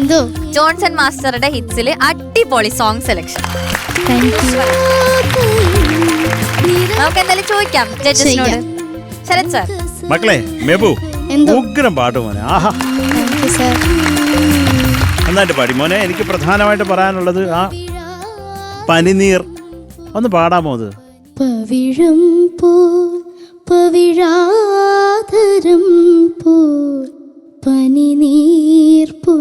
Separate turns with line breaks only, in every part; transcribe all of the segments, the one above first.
എന്തോ?
ജോൺസൺ മാസ്റ്ററുടെ ഹിറ്റ്സിൽ അടിപൊളി സോങ് സെലക്ഷൻ. നമുക്ക് എന്തായാലും ചോദിക്കാം ജഡ്ജസിനോട്. ശരത് സാർ.
മക്കളെ മെബു
എന്തോ?
ഉഗ്രം പാട്ട് മോനെ. ആഹാ. നന്നായിട്ട് പാടി. മോനെ എനിക്ക് പ്രധാനമായിട്ട് പറയാനുള്ളത് ആ പനിനീർ. ഒന്ന് പാടാമോ അത്?
പവിഴം പോൽ പവിഴാതരം പോൽ പനിനീർ
ഉം,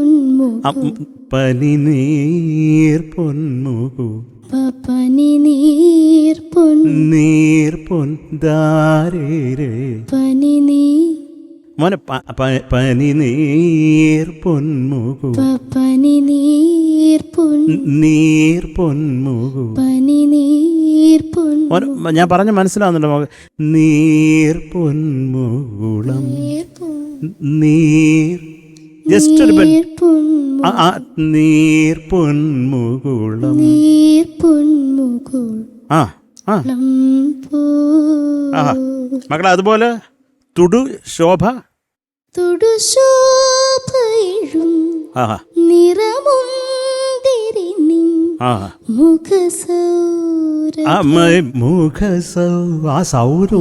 പനിനീർ പൊന്മുകു
പ- പനിനീർ പൊൻ
നീർ പൊന്താരേ
പനിനീർ
മോനെ പനി പ- പനിനീർ പൊന്മുകു
പ- പനിനീർ പൊൻ
നീർ പൊന്മുകു
പനിനീർ പൊൻ
മോനെ ഞാൻ പറഞ്ഞ മനസ്സിലാവുന്നുണ്ടോ മോനെ നീർ പൊന്മുകുളം നീർ ജസ്റ്റ് ഒരു പെൻ
നീർ
പൊന്മുകുളം
നീർ പൊന്മുകുളം
ആ ആ.
പോ
ആഹാ. മക്കളെ അതുപോലെ തുടു ശോഭ.
തുടുശോഭയിഴും
ആഹാ.
നിറമും
ആ
മുഖസൗര
ആ മ- മുഖ സൗ ആ സൗര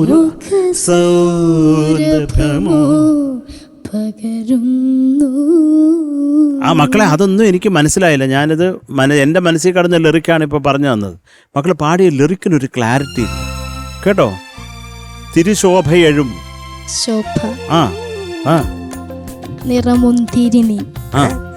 സൗരഭമോ.
പകരുന്നു.
ആ മക്കളെ അതൊന്നും എനിക്ക് മനസ്സിലായില്ല. ഞാനിത് മന എന്റെ മനസ്സിൽ കടന്ന ലിറിക്കാണ് ഇപ്പോൾ പറഞ്ഞു തന്നത്. മക്കൾ പാടിയ ലിറിക്കിനൊരു ക്ലാരിറ്റി കേട്ടോ? തിരുശോഭയഴും.
ശോഭ.
ആ ആ.
നിറമുന്തിരിനി
ആ.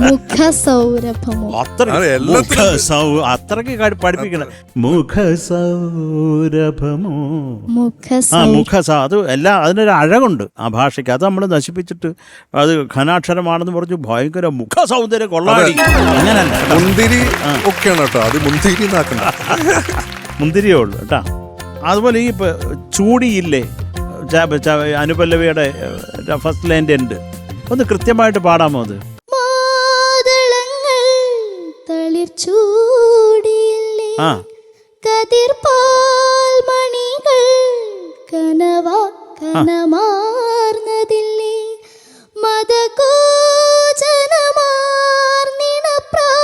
മുഖസൗരഭമോ?
അത്ര മുഖ സൗ- അത്രയ്ക്ക് കാ- പഠിപ്പിക്കണം. മുഖ സൗരഭമോ ആ
മുഖസൗ
മുഖ അത് എല്ലാം അതിനൊരു അഴകുണ്ട് ആ ഭാഷയ്ക്ക്. അത് നമ്മൾ നശിപ്പിച്ചിട്ട് അത് ഘനാക്ഷരമാണെന്ന് പറഞ്ഞു ഭയങ്കര മുഖ സൗന്ദര്യം കൊള്ളാടി. അങ്ങനല്ല. കേട്ടോ.
മുന്തിരി ഒക്കെയാണ് കേട്ടോ. അത് മുന്തിരി എന്നാക്കണ്ട
മുന്തിരിയേ ഉള്ളൂ കേട്ടാ. അതുപോലെ ഈ ഇപ്പൊ ചൂടിയില്ലേ? ച- ച- അനുപല്ലവിയുടെ ഫസ്റ്റ് ലൈന്റെ ഉണ്ട് ഒന്ന് കൃത്യമായിട്ട് പാടാമോ അത്?
തളിർച്ചൂടിയില്ലേ
ആ.
കതിർപാൽ മണികൾ കനവാ കനമാർന്നതില്ലേ?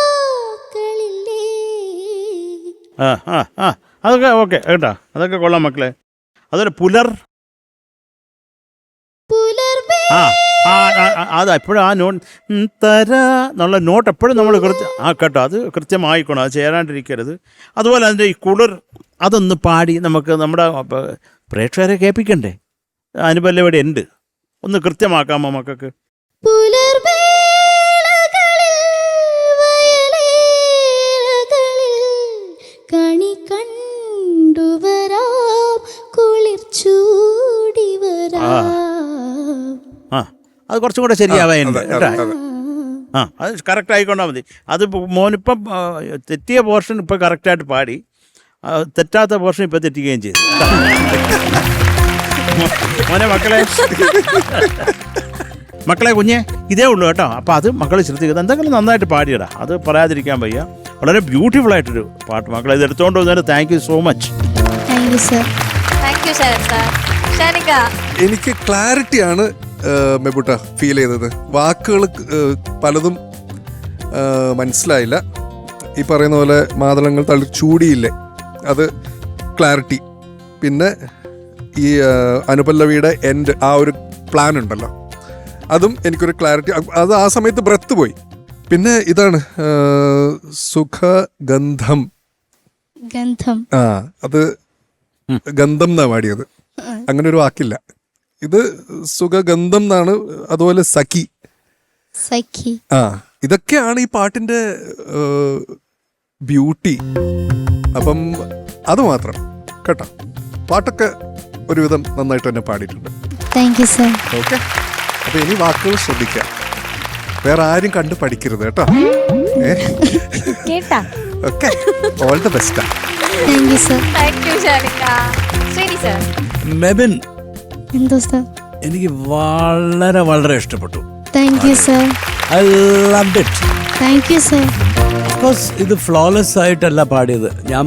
മതകോചനമാർന്നിണപ്രാക്കളില്ലേ
ആ ആ ആ. അതൊക്കെ ഓക്കെ കേട്ടാ. അതൊക്കെ കൊള്ളാം മക്കളെ. അതൊരു പുലർ
പുലർവേ
ആ. ആ അത് എപ്പോഴും ആ നോട്ട് തര എന്നുള്ള നോട്ട് എപ്പോഴും നമ്മൾ കൃത്യം ആ കേട്ടോ അത് കൃത്യമായിക്കോണം അത് ചേരാണ്ടിരിക്കരുത്. അതുപോലെ അതിന്റെ ഈ കുളിർ അതൊന്ന് പാടി നമുക്ക് നമ്മുടെ പ്രേക്ഷകരെ കേൾപ്പിക്കണ്ടേ? അനുപല്ലവിടെ ഉണ്ട്. ഒന്ന് കൃത്യമാക്കാമോ മക്കൾക്ക്.
പുലർവേളകളിൽ
അത് കുറച്ചും കൂടെ ശരിയാവായിരുന്നു
അതെ,
കേട്ടോ. ആ അത് കറക്റ്റ് ആയിക്കൊണ്ടാൽ മതി. അത് മോനിപ്പം തെറ്റിയ പോർഷൻ ഇപ്പം കറക്റ്റായിട്ട് പാടി. തെറ്റാത്ത പോർഷൻ ഇപ്പം തെറ്റിക്കുകയും ചെയ്തു. മോനെ മക്കളെ. മക്കളെ കുഞ്ഞെ ഇതേ ഉള്ളൂ കേട്ടോ. അപ്പം അത് മക്കൾ ശ്രദ്ധിക്കുന്നത്. എന്തെങ്കിലും നന്നായിട്ട് പാടിയടാ. അത് പറയാതിരിക്കാൻ വയ്യ. വളരെ ബ്യൂട്ടിഫുൾ ആയിട്ടൊരു പാട്ട് മക്കളെ ഇത് എടുത്തുകൊണ്ട് വന്നതിന് താങ്ക് യു സോ മച്ച്
എനിക്ക് ക്ലാരിറ്റിയാണ് മെബുട്ട ഫീൽ ചെയ്തത്. വാക്കുകൾ പലതും മനസ്സിലായില്ല. ഈ പറയുന്ന പോലെ മാതളങ്ങൾ തള്ളി ചൂടിയില്ലേ? അത് ക്ലാരിറ്റി പിന്നെ ഈ അനുപല്ലവിയുടെ എൻഡ് ആ ഒരു പ്ലാൻ ഉണ്ടല്ലോ. അതും എനിക്കൊരു ക്ലാരിറ്റി അത് ആ സമയത്ത് ബ്രത്ത് പോയി. പിന്നെ ഇതാണ് സുഖഗന്ധം.
ഗന്ധം.
ആ അത് ഗന്ധം എന്നാ പാടിയത് അങ്ങനെ ഒരു വാക്കില്ല. ഇത് സുഖഗന്ധം എന്നാണ് അതുപോലെ സഖി.
സഖി.
ആ ഇതൊക്കെയാണ് ഈ പാട്ടിന്റെ ബ്യൂട്ടി. അപ്പം അത് മാത്രം. കേട്ടോ. പാട്ടൊക്കെ ഒരുവിധം നന്നായിട്ട് തന്നെ പാടിയിട്ടുണ്ട്.
താങ്ക് യു സർ
ഓക്കെ അപ്പൊ ഇനി വാക്കുകൾ ശ്രദ്ധിക്കാം. വേറെ ആരും കണ്ട് പഠിക്കരുത് കേട്ടോ.
കേട്ടാ?
Okay all the best
thank you sir
thank you ശരി സർ
മെബിൻ എനിക്ക് വളരെ വളരെ ഇഷ്ടപ്പെട്ടു.
Thank you sir
I love it
thank you sir
course ഇത് ഫ്ലോലെസ് ആയിട്ടല്ല പാടിയത്. ഞാൻ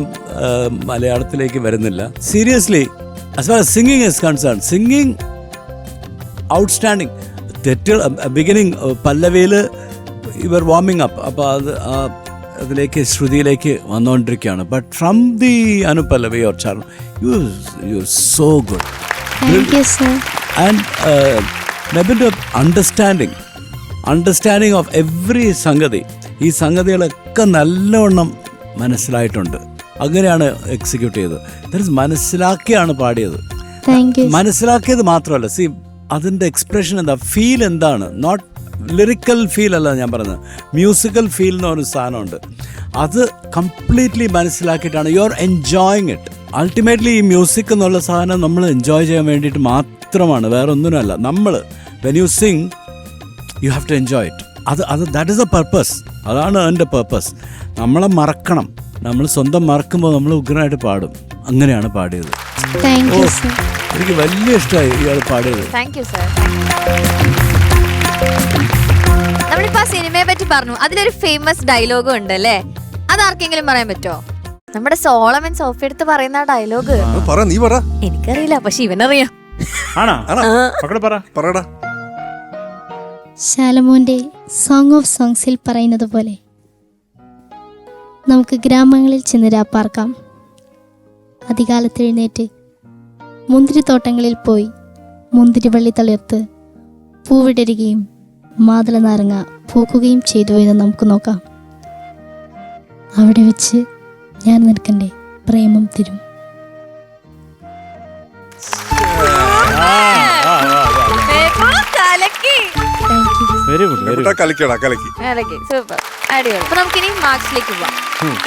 മലയാളത്തിലേക്ക് വരുന്നില്ല. Seriously as far singing is concern singing outstanding തെറ്റുകൾ ബിഗിനിങ് പല്ലവിയിൽ ഇവർ വാമിങ് അപ്പ് അപ്പോൾ അത് അതിലേക്ക് ശ്രുതിയിലേക്ക് വന്നുകൊണ്ടിരിക്കുകയാണ് but from the anupallavi or you you so good and understanding understanding of every സംഗതി. ഈ സംഗതികളൊക്കെ നല്ലവണ്ണം മനസ്സിലായിട്ടുണ്ട്. അങ്ങനെയാണ് എക്സിക്യൂട്ട് ചെയ്തത്. ദാറ്റ് ഇസ് മനസ്സിലാക്കിയാണ് പാടിയത്. മനസ്സിലാക്കിയത് മാത്രമല്ല സി അതിന്റെ എക്സ്പ്രഷൻ എന്താ? ഫീൽ എന്താണ്? നോട്ട് ലിറിക്കൽ ഫീൽ അല്ല ഞാൻ പറഞ്ഞത്. മ്യൂസിക്കൽ ഫീൽ എന്ന് പറഞ്ഞ സാധനമുണ്ട്. അത് completely മനസ്സിലാക്കിയിട്ടാണ്. You are enjoying it ultimately ഈ മ്യൂസിക് എന്നുള്ള സാധനം നമ്മൾ എൻജോയ് ചെയ്യാൻ വേണ്ടിയിട്ട് മാത്രമാണ് വേറെ ഒന്നിനുമല്ല നമ്മൾ when you sing you have to enjoy it അത് അത് ദാറ്റ് ഇസ് എ പർപ്പസ് അതാണ് എന്റെ പർപ്പസ് നമ്മളെ മറക്കണം. നമ്മൾ സ്വന്തം മറക്കുമ്പോൾ നമ്മൾ ഉഗ്രനായിട്ട് പാടും. അങ്ങനെയാണ് പാടിയത്. എനിക്ക് വലിയ ഇഷ്ടമായി ഇയാൾ പാടിയത്.
നമ്മളിപ്പോ ആ സിനിമയെ പറ്റി പറഞ്ഞു. അതിലൊരു ഫേമസ് ഡയലോഗും ഉണ്ട് അല്ലേ അത് ആർക്കെങ്കിലും പറയാൻ പറ്റോ നമ്മുടെ സോളമൻ സോഫി എടുത്ത് പറയുന്ന ഡയലോഗ്
പറ നീ പറ.
എനിക്കറിയില്ല പക്ഷെ ഇവനറിയാം.
ആണോ? മക്കളെ പറ.
പറടാ.
ശാലമോന്റെ സോങ് ഓഫ് സോങ്സിൽ പറയുന്നത് പോലെ നമുക്ക് ഗ്രാമങ്ങളിൽ ചെന്ന് രാപ്പാർക്കാം അധികാലത്ത് എഴുന്നേറ്റ് മുന്തിരിത്തോട്ടങ്ങളിൽ പോയി മുന്തിരിവള്ളി തളിർത്ത് പൂവിടരുകയും മാതള നാരങ്ങ പൂക്കുകയും ചെയ്തു എന്ന് നമുക്ക് നോക്കാം. അവിടെ വെച്ച് ഞാൻ നിൽക്കണ്ടേ പ്രേമം തരും.
നമുക്കിനി മാർക്സിലേക്ക് പോവാം.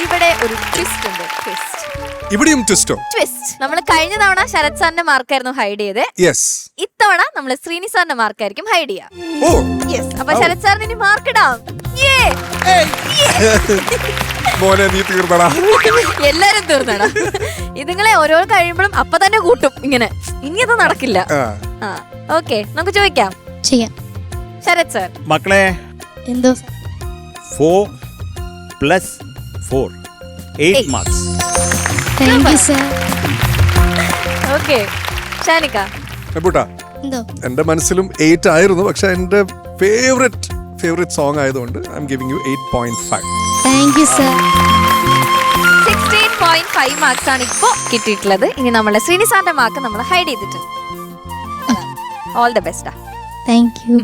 ഇവിടെ ഒരു ട്വിസ്റ്റ് ഉണ്ട് ട്വിസ്റ്റ്
ഇവിടെയും ട്വിസ്റ്റോ
ട്വിസ്റ്റ് നമ്മൾ കഴിഞ്ഞ തവണ ശരത് സാറിന്റെ മാർക്കായിരുന്നു ഹൈഡ് ചെയ്ത്.
യെസ്
ഇത്തവണ നമ്മൾ ശ്രീനി സാറിന്റെ മാർക്കായിരിക്കും ഹൈഡ് ചെയ്യാം.
ഓ.
യെസ് അപ്പൊ ശരത് സാറിന് ഇനി മാർക്ക് ഇടാം!
മോനെ നീ തീർന്നടാ.
എല്ലാരും തീർന്നടാ. ഇതുങ്ങളെ ഓരോ കഴിയുമ്പോഴും അപ്പൊ തന്നെ കൂട്ടും ഇങ്ങനെ. ഇനി അത് നടക്കില്ല.
ആ,
ഓക്കേ ഓക്കെ നമുക്ക് ചോദിക്കാം.
ചെയ്യാം.
ശരത് സാർ.
മക്കളെ.
എന്തോ?
Four plus four eight marks
thank you sir
okay Shanika.
മെബുട്ട
എന്തോ?
എന്റെ മനസ്സിലും എയ്റ്റ് ആയിരുന്നു പക്ഷെ എന്റെ ഫേവറേറ്റ് ഫേവറേറ്റ് സോങ് ആയതുകൊണ്ട് I'm giving you eight point five
thank you sir
sixteen point five marks ആണ് ഇപ്പോ കിട്ടിയിട്ടുള്ളത്. ഇനി നമ്മളെ ശ്രീനി സാറിന്റെ മാർക്ക് നമ്മൾ ഹൈഡ് ചെയ്തിട്ടുണ്ട് ഓൾ ദ ബെസ്റ്റാ
താങ്ക് യു